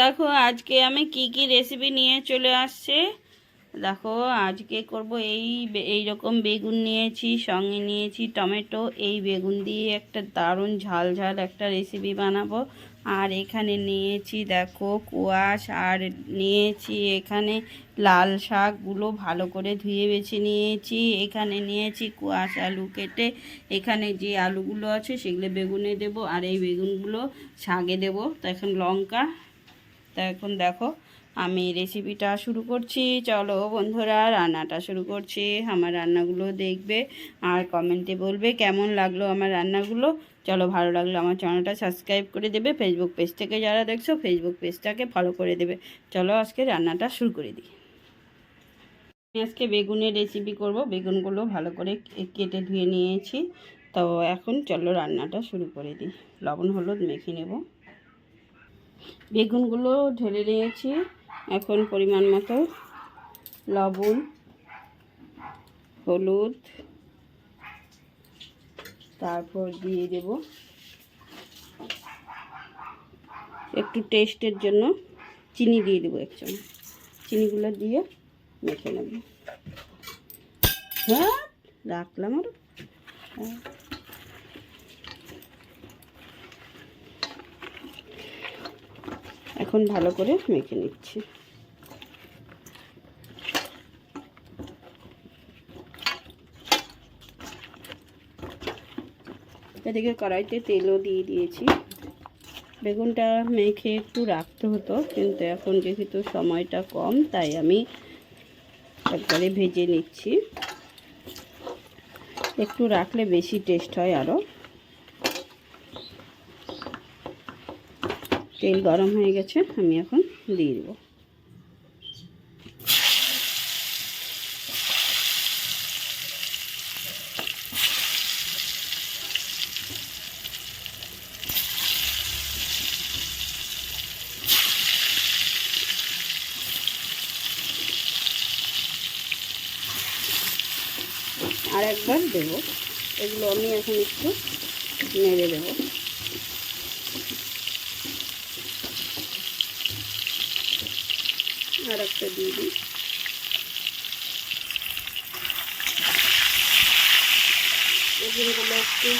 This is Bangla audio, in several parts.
দেখো, আজকে আমি কি কি রেসিপি নিয়ে চলে আসছে। দেখো, আজকে করব এই এই রকম বেগুন নিয়েছি, সঙ্গে নিয়েছি টমেটো। এই বেগুন দিয়ে একটা দারুণ ঝাল ঝাল একটা রেসিপি বানাবো। আর এখানে নিয়েছি, দেখো, কুয়াশ, আর নিয়েছি এখানে লাল শাকগুলো ভালো করে ধুয়ে বেছে নিয়েছি। এখানে নিয়েছি কুয়াশ আলু কেটে। এখানে যে আলুগুলো আছে সেগুলো বেগুনে দেবো, আর এই বেগুনগুলো শাকে দেবো। তো এখন লঙ্কা তা এখন দেখো, আমি রেসিপিটা শুরু করছি। চলো বন্ধুরা, রান্নাটা শুরু করছি। আমার রান্নাগুলো দেখবে আর কমেন্টে বলবে কেমন লাগল আমার রান্নাগুলো। চলো ভালো লাগল আমার চ্যানেলটা সাবস্ক্রাইব করে দেবে। ফেসবুক পেজ থেকে যারা দেখছ ফেসবুক পেজটাকে ফলো করে দেবে। চলো আজকে রান্নাটা শুরু করে দিই। আমি আজকে বেগুনের রেসিপি করব। বেগুনগুলো ভালো করে কেটে ধুয়ে নিয়েছি। তো এখন চলো রান্নাটা শুরু করে দিই। লবণ, হলুদ মেখে নেব। বেগুনগুলো ঢেলে নিয়েছি, এখন পরিমাণ মতো লবণ, হলুদ, তারপর দিয়ে দেব একটু টেস্টের জন্য চিনি দিয়ে দেবো এক চামচ। চিনিগুলো দিয়ে মেখে নেব। হ্যাঁ রাখলাম আর। এখন ভালো করে মেখে নিচ্ছি। এদিকে কড়াইতে তেলও দিয়ে দিয়েছি। বেগুনটা মেখে একটু রাখতে হতো, কিন্তু এখন যেহেতু সময়টা কম, তাই আমি একবারে ভেজে নিচ্ছি। একটু রাখলে বেশি টেস্ট হয় আরও। তেল গরম হয়ে গেছে, আমি এখন দিয়ে দেবো। আর একবার দেবো। এগুলো আমি এখন একটু নেড়ে দেবো। আর একটা দিয়ে দিই। এগুলো একটু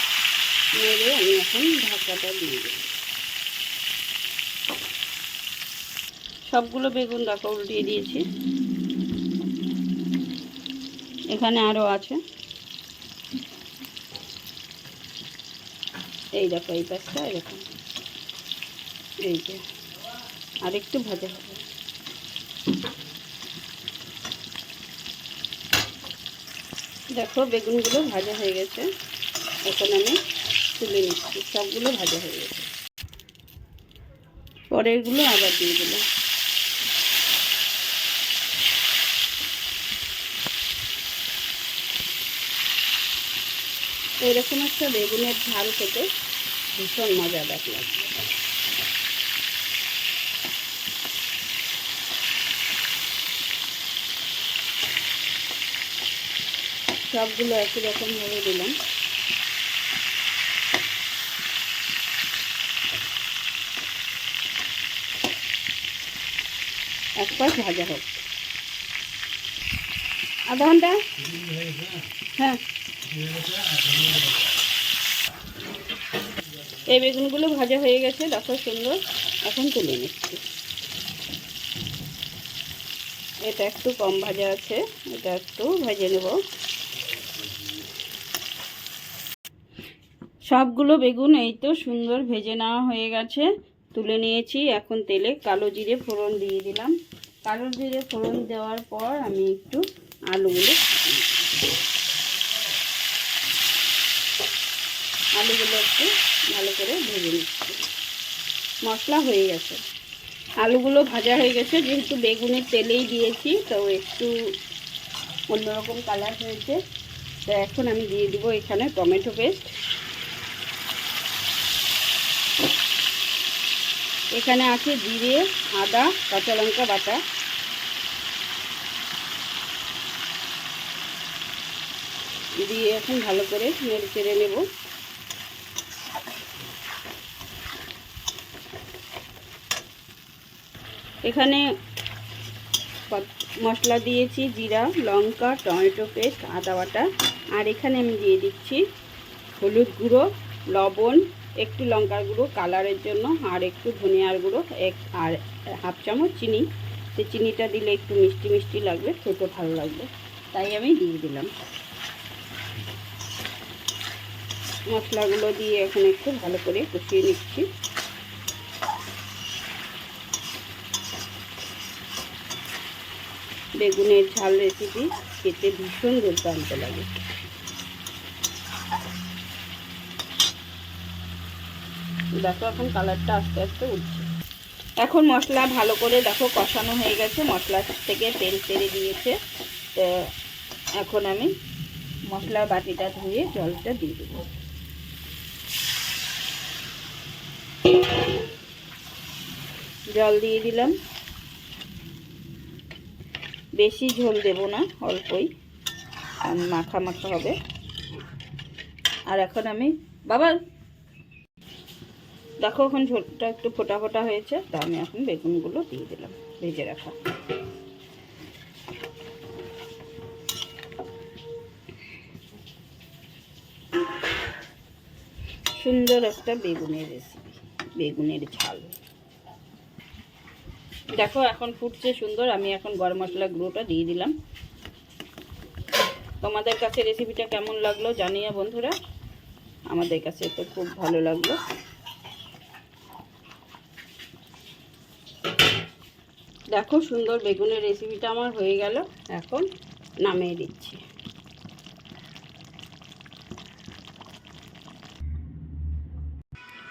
নেড়ে আমি এখন ঢাকাটা দিয়ে দেবো সবগুলো বেগুন দেখো উল্টিয়ে দিয়েছি। এখানে আরও আছে। এই দেখো, এই পাশটা এরকম। এই যে আর একটু ভাজা হবে। দেখো, বেগুনগুলো ভাজা হয়ে গেছে। এখন আমি তুলে নিচ্ছি। সবগুলো ভাজা হয়ে গেছে। পরেরগুলো আবার দিয়ে দিলাম। এরকম একটা বেগুনের ঝাল খেতে ভীষণ মজা লাগবে সবগুলো একই রকমভাবে দিলাম। এক পাশ ভাজা হোক। আধা ঘণ্টা? হ্যাঁ। এই বেগুনগুলো ভাজা হয়ে গেছে, দেখো সুন্দর। এখন তুলে নিচ্ছি। এটা একটু কম ভাজা আছে, এটা একটু ভেজে নেব। সবগুলো বেগুন এই তো সুন্দর ভেজে নেওয়া হয়ে গেছে। তুলে নিয়েছি এখন তেলে কালো জিরে ফোড়ন দিয়ে দিলাম। কালো জিরে ফোড়ন দেওয়ার পর আমি একটু আলুগুলো আলুগুলো একটু ভালো করে ভেজে নিচ্ছি। মশলা হয়ে গেছে। আলুগুলো ভাজা হয়ে গেছে, যেহেতু বেগুনের তেলেই দিয়েছি, তো একটু অন্যরকম কালার হয়েছে। তো এখন আমি দিয়ে দিব এখানে টমেটো পেস্ট এখানে আছে জিরে, আদা, কাঁচা লঙ্কা বাটা। দিয়ে এখন ভালো করে নেড়ে চেড়ে নেব। এখানে মশলা দিয়েছি, জিরা, লঙ্কা, টমেটো পেস্ট, আদা বাটা। আর এখানে আমি দিয়ে দিচ্ছি হলুদ গুঁড়ো, লবণ একটু লঙ্কার গুঁড়ো কালারের জন্য আর একটু ধনিয়ার গুঁড়ো, এক আর হাফ চামচ চিনি। সেই চিনিটা দিলে একটু মিষ্টি মিষ্টি লাগবে, খেতে ভালো লাগবে। তাই আমি দিয়ে দিলাম। মশলাগুলো দিয়ে এখন একটু ভালো করে কষিয়ে নিচ্ছি। বেগুনের ঝাল রেসিপি খেতে ভীষণ দুর্দান্ত লাগে। দেখো, এখন কালারটা আস্তে আস্তে উঠছে। এখন মশলা ভালো করে দেখো, কষানো হয়ে গেছে। মশলা থেকে তেল তেলে দিয়েছে। তো এখন আমি মশলার বাটিটা ধুয়ে জলটা দিয়ে দেবো। জল দিয়ে দিলাম। বেশি ঝোল দেব না, অল্পই। মাখা মাখা হবে। আর এখন আমি, বাবা দেখো এখন ঝোলটা একটু ফোটা ফোটা হয়েছে, তা আমি এখন বেগুনগুলো দিয়ে দিলাম, ভেজে রাখা। সুন্দর একটা বেগুনের রেসিপি বেগুনের ঝাল। দেখো এখন ফুটছে সুন্দর, আমি এখন গরম মশলা গুঁড়োটা দিয়ে দিলাম। তোমাদের কাছে রেসিপিটা কেমন লাগল জানিয়ে বন্ধুরা। আমাদের কাছে তো খুব ভালো লাগল। দেখো সুন্দর বেগুনের রেসিপিটা আমার হয়ে গেল। এখন নামিয়ে দিচ্ছি।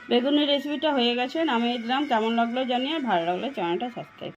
বেগুনের রেসিপিটা হয়ে গেছে, নামিয়ে দিলাম। কেমন লাগল জানিয়ে ভালো লাগলে চ্যানেলটা সাবস্ক্রাইব